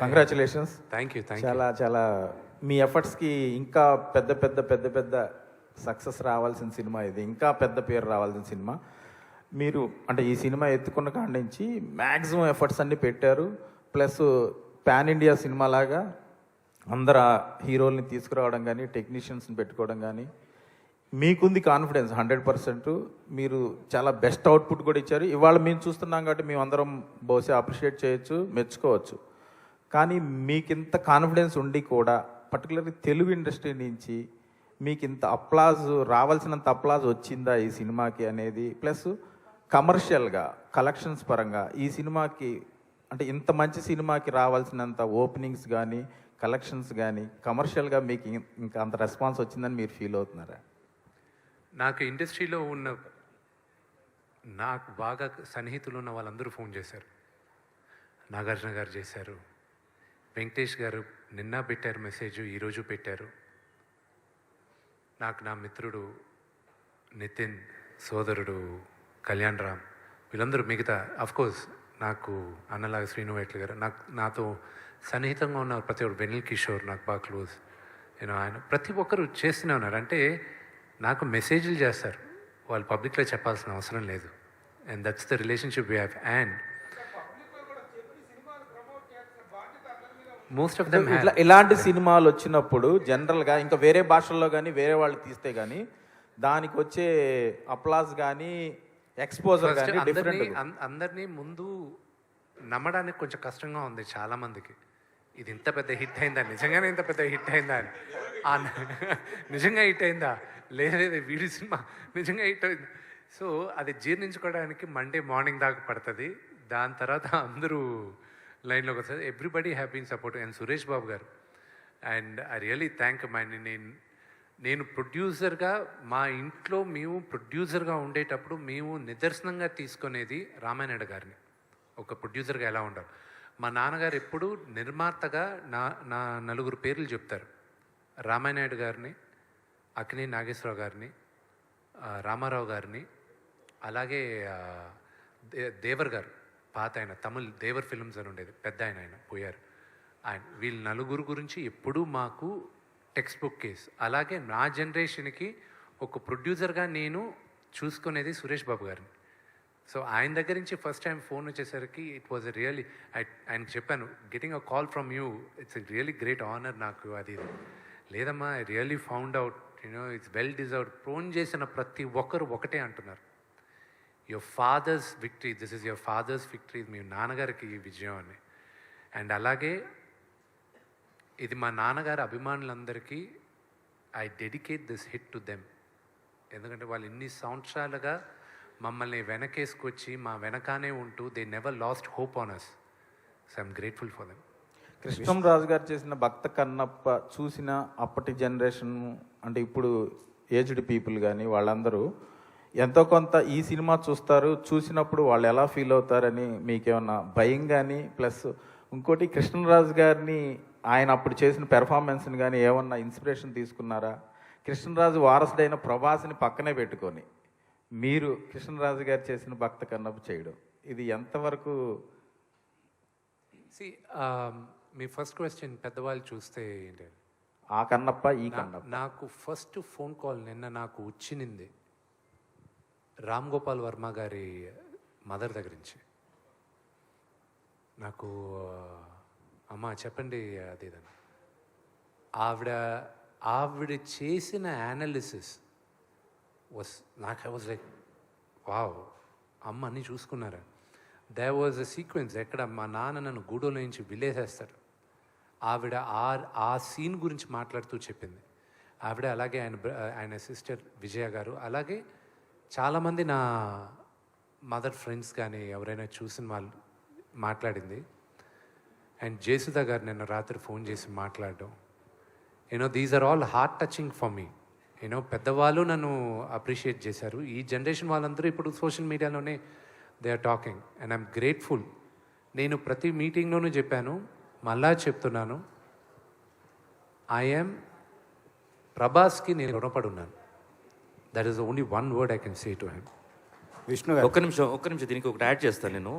Congratulations thank you thank చాలా చాలా మీ ఎఫర్ట్స్కి ఇంకా పెద్ద పెద్ద పెద్ద పెద్ద సక్సెస్ రావాల్సిన సినిమా ఇది. ఇంకా పెద్ద పేరు రావాల్సిన సినిమా. మీరు అంటే ఈ సినిమా ఎత్తుకున్న కాడి నుంచి మ్యాక్సిమం ఎఫర్ట్స్ అన్ని పెట్టారు. ప్లస్ పాన్ ఇండియా సినిమా లాగా అందరు ఆ హీరోల్ని తీసుకురావడం కానీ టెక్నీషియన్స్ని పెట్టుకోవడం కానీ మీకుంది కాన్ఫిడెన్స్ హండ్రెడ్ పర్సెంట్ మీరు చాలా బెస్ట్ అవుట్పుట్ కూడా ఇచ్చారు. ఇవాళ మేము చూస్తున్నాం కాబట్టి మేము అందరం బహుశా అప్రిషియేట్ చేయొచ్చు మెచ్చుకోవచ్చు. కానీ మీకు ఇంత కాన్ఫిడెన్స్ ఉండి కూడా పర్టికులర్లీ తెలుగు ఇండస్ట్రీ నుంచి మీకు ఇంత అప్లాజ్ రావాల్సినంత అప్లాజ్ వచ్చిందా ఈ సినిమాకి అనేది? ప్లస్ కమర్షియల్గా కలెక్షన్స్ పరంగా ఈ సినిమాకి అంటే ఇంత మంచి సినిమాకి రావాల్సినంత ఓపెనింగ్స్ కానీ కలెక్షన్స్ కానీ కమర్షియల్గా మీకు ఇంకా అంత రెస్పాన్స్ వచ్చిందని మీరు ఫీల్ అవుతున్నారా? నాకు ఇండస్ట్రీలో ఉన్న నాకు బాగా సన్నిహితులు ఉన్న వాళ్ళందరూ ఫోన్ చేశారు. నాగార్జున గారు చేశారు. వెంకటేష్ గారు నిన్న పెట్టారు మెసేజ్ ఈరోజు పెట్టారు. నాకు నా మిత్రుడు నితిన్ సోదరుడు కళ్యాణ్ రామ్ వీళ్ళందరూ మిగతా అఫ్కోర్స్ నాకు అన్నలాగా శ్రీనువైట్లు గారు నాకు నాతో సన్నిహితంగా ఉన్న ప్రతి ఒక్కరు వెనిల్ కిషోర్ నాకు బాగా క్లోజ్. నేను ఆయన ప్రతి ఒక్కరు చేస్తూనే ఉన్నారు. అంటే నాకు మెసేజ్లు చేస్తారు. వాళ్ళు పబ్లిక్లో చెప్పాల్సిన అవసరం లేదు. And that's the relationship we have and most of them ఇట్లా ఇలాంటి సినిమాలు వచ్చినప్పుడు జనరల్గా ఇంకా వేరే భాషల్లో కానీ వేరే వాళ్ళు తీస్తే కానీ దానికి వచ్చే అప్లాస్ కానీ ఎక్స్పోజర్ కానీ అందరినీ ముందు నమ్మడానికి కొంచెం కష్టంగా ఉంది చాలా మందికి ఇది ఇంత పెద్ద హిట్ అయిందా? నిజంగానే ఇంత పెద్ద హిట్ అయిందా? అని నిజంగా హిట్ అయిందా? లేదు లేదు, వీడి సినిమా నిజంగా హిట్ అయింది. సో అది జీర్ణించుకోవడానికి మండే మార్నింగ్ దాకా పడుతుంది. దాని తర్వాత అందరూ లైన్లోకి ఒకసారి everybody happen support and Suresh Babu garu. And I really thank my నేను నేను ప్రొడ్యూసర్గా మా ఇంట్లో మేము ప్రొడ్యూసర్గా ఉండేటప్పుడు మేము నిదర్శనంగా తీసుకునేది రామానాయుడు గారిని. ఒక ప్రొడ్యూసర్గా ఎలా ఉండాలి? మా నాన్నగారు ఎప్పుడు నిర్మాతగా నా నా నలుగురు పేర్లు చెప్తారు. రామానాయుడు గారిని అక్కినే నాగేశ్వరరావు గారిని రామారావు గారిని అలాగే దే దేవర్ గారు. పాత ఆయన తమిళ్ దేవర్ ఫిల్మ్స్ అని ఉండేది పెద్ద ఆయన ఆయన పోయారు. ఆయన వీళ్ళ నలుగురు గురించి ఎప్పుడూ మాకు టెక్స్ట్ బుక్ కేస్. అలాగే నా జనరేషన్కి ఒక ప్రొడ్యూసర్గా నేను చూసుకునేది సురేష్ బాబు గారిని. సో ఆయన దగ్గర నుంచి ఫస్ట్ టైం ఫోన్ వచ్చేసరికి ఇట్ వాజ్ రియలీ ఆయనకు చెప్పాను getting a call from you it's really great honour నాకు అది లేదమ్మా I really found out you know it's well deserved phone చేసిన ప్రతి ఒక్కరు ఒకటే అంటున్నారు. Your father's victory this is your father's victory మీ నాన్నగారికి ఈ విజయం అని. అండ్ అలాగే ఇది మా నాన్నగారి అభిమానులందరికీ I dedicate this hit to them ఎందుకంటే వాళ్ళు ఇన్ని సంవత్సరాలుగా మమ్మల్ని వెనకేసుకొచ్చి మా వెనకానే ఉంటూ they never lost hope on us so I'm grateful for them Krishnamraju garu చేసిన భక్త కన్నప్ప చూసిన అప్పటి జనరేషన్ అంటే ఇప్పుడు ఏజ్డ్ పీపుల్ కానీ వాళ్ళందరూ ఎంతో కొంత ఈ సినిమా చూస్తారు చూసినప్పుడు వాళ్ళు ఎలా ఫీల్ అవుతారని మీకేమన్నా భయం కానీ ప్లస్ ఇంకోటి కృష్ణరాజు గారిని ఆయన అప్పుడు చేసిన పెర్ఫార్మెన్స్ని కానీ ఏమన్నా ఇన్స్పిరేషన్ తీసుకున్నారా? కృష్ణరాజు వారసుడైన ప్రభాస్ని పక్కనే పెట్టుకొని మీరు కృష్ణరాజు గారు చేసిన భక్త కన్నప్ప చేయడం ఇది ఎంతవరకు సి మీ ఫస్ట్ క్వశ్చన్ పెద్దవాళ్ళు చూస్తే ఏంటి ఆ కన్నప్ప ఈ కన్నప్ప. నాకు ఫస్ట్ ఫోన్ కాల్ నిన్న నాకు వచ్చినింది. రామ్ గోపాల్ వర్మ గారి మదర్ దగ్గర నుంచి. నాకు అమ్మ చెప్పండి అది ఆవిడ ఆవిడ చేసిన యానాలిసిస్ వాస్ నాకు ఐ వాజ్ లైక్ వావ్ అమ్మ అన్నీ చూసుకున్నారా? దే వాజ్ అ సీక్వెన్స్ ఎక్కడ మా నాన్న నన్ను గూడోలో నుంచి విలేసేస్తారు ఆవిడ ఆ ఆ సీన్ గురించి మాట్లాడుతూ చెప్పింది. ఆవిడ అలాగే ఆయన ఆయన సిస్టర్ విజయ గారు అలాగే చాలామంది నా మదర్ ఫ్రెండ్స్ కానీ ఎవరైనా చూసిన వాళ్ళు మాట్లాడింది. అండ్ జేసుదా గారు నిన్న రాత్రి ఫోన్ చేసి మాట్లాడడం. You know these are all heart touching for me you know పెద్దవాళ్ళు నన్ను అప్రిషియేట్ చేశారు. ఈ జనరేషన్ వాళ్ళందరూ ఇప్పుడు social మీడియాలోనే they are talking and I'm grateful నేను ప్రతి మీటింగ్లోనూ చెప్పాను. మళ్ళా చెప్తున్నాను. ఐఎమ్ ప్రభాస్కి నేను రుణపడున్నాను that is only one word I can say to him Vishnu ఒక్క నిమిషం ఒక్క నిమిషం దీనికి ఒకటి యాడ్ చేస్తాను నేను.